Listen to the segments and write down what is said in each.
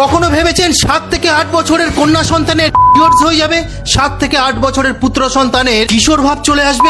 কখনো ভেবেছেন সাত থেকে আট বছরের কন্যা সন্তানের হয়ে যাবে? সাত থেকে আট বছরের পুত্র সন্তানের কিশোর ভাব চলে আসবে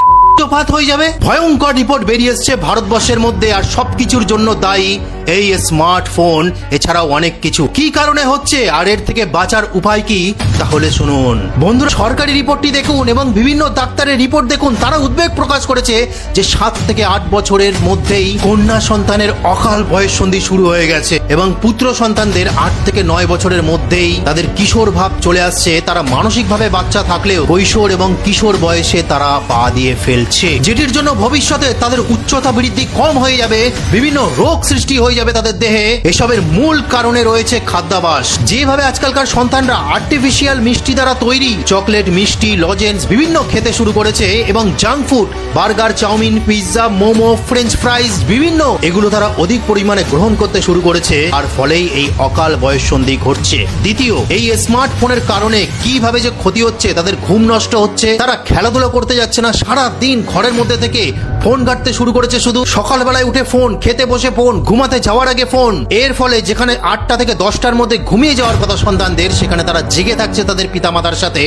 হয়ে যাবে? ভয়ঙ্কর রিপোর্ট বেরিয়ে এসছে ভারতবর্ষের মধ্যে আর সবকিছুর জন্য দায়ী এই স্মার্টফোন, এছাড়াও অনেক কিছু। কি কারণে হচ্ছে? আর এর থেকে বাঁচার উপায় কি? তাহলে শুনুন। বন্ধুরা, সরকারি রিপোর্টটি দেখুন এবং বিভিন্ন ডাক্তারের রিপোর্ট দেখুন। তারা উদ্বেগ প্রকাশ করেছে যে সাত থেকে আট বছরের মধ্যেই কন্যা সন্তানের অকাল বয়স সন্ধি শুরু হয়ে গেছে এবং পুত্র সন্তানদের আট থেকে নয় বছরের মধ্যেই তাদের কিশোর ভাব চলে আসছে। তারা মানসিকভাবে বাচ্চা থাকলেও কৈশোর এবং কিশোর বয়সে তারা পা দিয়ে ফেলছে। যেটির জন্য ভবিষ্যতে তাদের উচ্চতা বৃদ্ধি কম হয়ে যাবে। বিভিন্ন রোগ সৃষ্টি হয়ে যাবে তাদের দেহে। এসবের মূল কারণে রয়েছে খাদ্যাভাস। যেভাবে আজকালকার সন্তানরা আর্টিফিশিয়াল মিষ্টি দ্বারা তৈরি, চকলেট, মিষ্টি, লজেন্স, বিভিন্ন খেতে শুরু করেছে এবং junk food burger, chowmein, pizza, momo French fries বিভিন্ন এগুলো তারা অধিক পরিমাণে গ্রহণ করতে শুরু করেছে। আর ফলেই এই অকাল বয়ঃসন্ধি ঘটছে। দ্বিতীয়, এই স্মার্টফোনের কারণে কীভাবে যে ক্ষতি হচ্ছে, তাদের ঘুম নষ্ট হচ্ছে, তারা খেলাধুলা করতে যাচ্ছে না সারা দিন ঘরের মধ্যে থেকে ফোন ঘাটতে শুরু করেছে শুধু সকালবেলায় উঠে ফোন, খেতে বসে ফোন, ঘুমাতে যাওয়ার আগে ফোন। এর ফলে যেখানে আটটা থেকে দশটার মধ্যে ঘুমিয়ে যাওয়ার কথা সন্তানদের সেখানে তারা জেগে থাকছে তাদের পিতামাতার সাথে।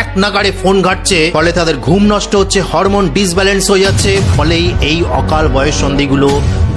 এক নাগাড়ে ফোন ঘাটছে, ফলে তাদের ঘুম নষ্ট হচ্ছে, হরমোন ডিসব্যালেন্স হয়ে যাচ্ছে, ফলেই এই অকাল বয়স সন্ধিগুলো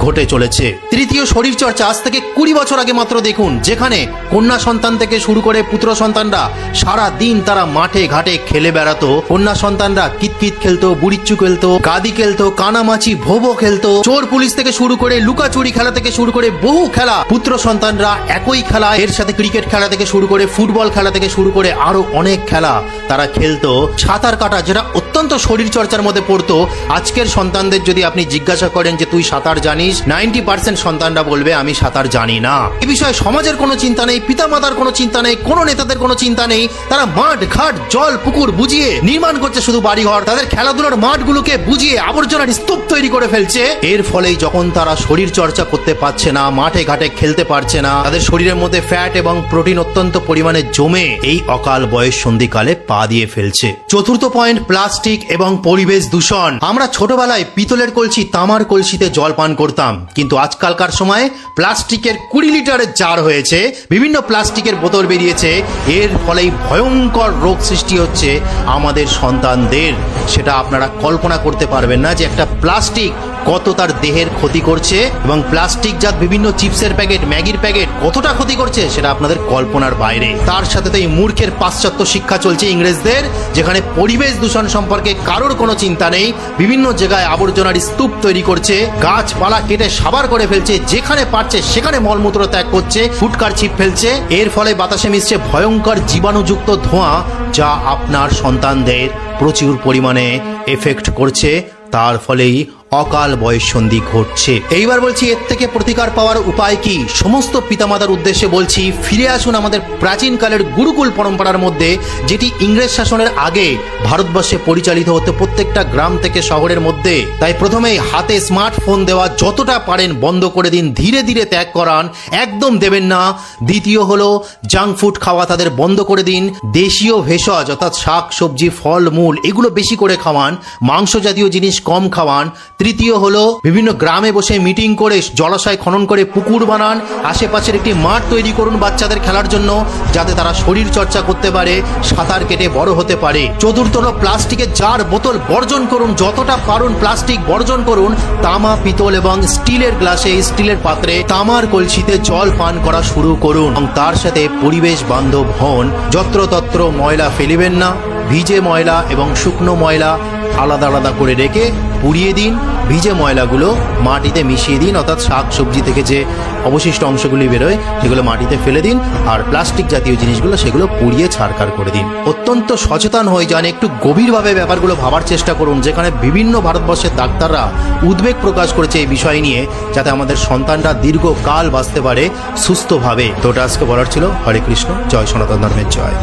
ঘটে চলেছে। তৃতীয় শরীর চর্চা আজ থেকে কুড়ি বছর আগে মাত্র দেখুন, যেখানে কন্যা সন্তান থেকে শুরু করে পুত্র সন্তানরা সারা দিন তারা মাঠে ঘাটে খেলে বেড়াতো। কন্যা সন্তানরা কিতকিত খেলতো, বুড়িচ্চু খেলতো, কাদি খেলতো, কানামাছি, ভোবো খেলতো। চোর পুলিশ থেকে শুরু করে লুকাচুরি খেলা থেকে শুরু করে বহু খেলা পুত্র সন্তানরা একই খেলা এর সাথে ক্রিকেট খেলা থেকে শুরু করে ফুটবল খেলা থেকে শুরু করে আরও অনেক খেলা তারা খেলতো। সাঁতার কাটা যেটা অত্যন্ত শরীর চর্চার মধ্যে পড়তো। আজকের সন্তানদের যদি আপনি জিজ্ঞাসা করেন যে, তুই সাঁতার জানিস? নাইনটি পার্সেন্ট সন্তানরা বলবে, আমি সাঁতার জানি না। এ বিষয়ে সমাজের কোনো চিন্তা নেই, পিতামাতার কোনো চিন্তা নেই, কোনো নেতাদের কোনো চিন্তা নেই। তারা মাঠ, ঘাট, জল, পুকুর বুঝিয়ে নির্মাণ করছে শুধু বাড়িঘর। তাদের খেলাধুলার মাঠগুলোকে বুঝিয়ে আবর্জনার স্তূপ তৈরি করে ফেলছে। এর ফলেই যখন তারা শরীর চর্চা করতে পারছে না, মাঠে ঘাটে খেলতে পারছে না, তাদের শরীরের মধ্যে ফ্যাট এবং প্রোটিন অত্যন্ত পরিমাণে জমে এই অকাল বয়স সন্ধিকালে পা দিয়ে ফেলছে। চতুর্থ পয়েন্ট প্লাস্টিক এবং পরিবেশ দূষণ। আমরা ছোটবেলায় পিতলের কলসি, তামার কলসিতে জল পান করতাম। কিন্তু আজকালকার সময়ে প্লাস্টিকের কুড়ি লিটারের জার হয়েছে, বিভিন্ন প্লাস্টিকের বোতল বেরিয়েছে। এর ফলেই ভয়ঙ্কর রোগ সৃষ্টি হচ্ছে আমাদের সন্তানদের। সেটা আপনারা কল্পনা করতে পারবেন না যে একটা প্লাস্টিক কত তার দেহের ক্ষতি করছে এবং প্লাস্টিক জাত বিভিন্ন চিপসের প্যাকেট, ম্যাগির প্যাকেট কতটা ক্ষতি করছে সেটা আপনাদের কল্পনার বাইরে। তার সাথে তো এই মূর্খের পাশ্চাত্য শিক্ষা চলছে ইংরেজদের, যেখানে পরিবেশ দূষণ সম্পর্কে কারোর কোনো চিন্তা নেই। বিভিন্ন জায়গায় আবর্জনার স্তূপ তৈরি করছে, গাছপালা কেটে সাবার করে ফেলছে, যেখানে পারছে সেখানে মলমূত্র ত্যাগ করছে, ফুটকার ছিপ ফেলছে। এর ফলে বাতাসে মিশছে ভয়ঙ্কর জীবাণুযুক্ত ধোঁয়া, যা আপনার সন্তানদের প্রচুর পরিমাণে এফেক্ট করছে। তার ফলেই অকাল বয়ঃসন্ধি ঘটছে। এইবার বলছি, এর থেকে প্রতিকার পাওয়ার উপায় কি? সমস্ত পিতামাতার উদ্দেশ্যে বলছি, ফিরে আসুন আমাদের প্রাচীনকালের গুরুকুল পরম্পরার মধ্যে, যেটি ইংরেজ শাসনের আগে ভারতবর্ষে পরিচালিত হতো প্রত্যেকটা গ্রাম থেকে শহরের মধ্যে। তাই প্রথমেই হাতে স্মার্টফোন দেওয়া যতটা পারেন বন্ধ করে দিন, ধীরে ধীরে ত্যাগ করান, একদম দেবেন না। দ্বিতীয় হলো, জাঙ্ক ফুড খাওয়া তাদের বন্ধ করে দিন। দেশীয় ভেষজ, অর্থাৎ শাক, সবজি, ফল, মূল, এগুলো বেশি করে খাওয়ান। মাংস জাতীয় জিনিস কম খাওয়ান। তৃতীয় হলো, বিভিন্ন গ্রামে বসে মিটিং করে জলাশয় খনন করে পুকুর বানান, আশেপাশের একটি মাঠ তৈরি করুন বাচ্চাদের খেলার জন্য, যাতে তারা শরীর চর্চা করতে পারে, সাঁতার কেটে বড় হতে পারে। চতুর্থ হলো, প্লাস্টিকের জার, বোতল বর্জন করুন, যতটা পারুন প্লাস্টিক বর্জন করুন, তামা, পিতল এবং স্টিলের গ্লাসে স্টিলের পাত্রে তামার কলসিতে জল পান করা শুরু করুন। এবং তার সাথে পরিবেশ বান্ধব হন, যত্রতত্র ময়লা ফেলিবেন না, ভিজে ময়লা এবং শুকনো ময়লা আলাদা আলাদা করে রেখে পুড়িয়ে দিন, ভিজে ময়লাগুলো মাটিতে মিশিয়ে দিন, অর্থাৎ শাক সবজি থেকে যে অবশিষ্ট অংশগুলি বেরোয় সেগুলো মাটিতে ফেলে দিন আর প্লাস্টিক জাতীয় জিনিসগুলো সেগুলো পুড়িয়ে ছাড়কার করে দিন। অত্যন্ত সচেতন হয়ে যান, একটু গভীরভাবে ব্যাপারগুলো ভাবার চেষ্টা করুন, যেখানে বিভিন্ন ভারতবর্ষের ডাক্তাররা উদ্বেগ প্রকাশ করেছে এই বিষয় নিয়ে, যাতে আমাদের সন্তানরা দীর্ঘকাল বাঁচতে পারে সুস্থভাবে। তো ওটা আজকে বলার ছিল। হরে কৃষ্ণ, জয় সনাতন ধর্মের জয়।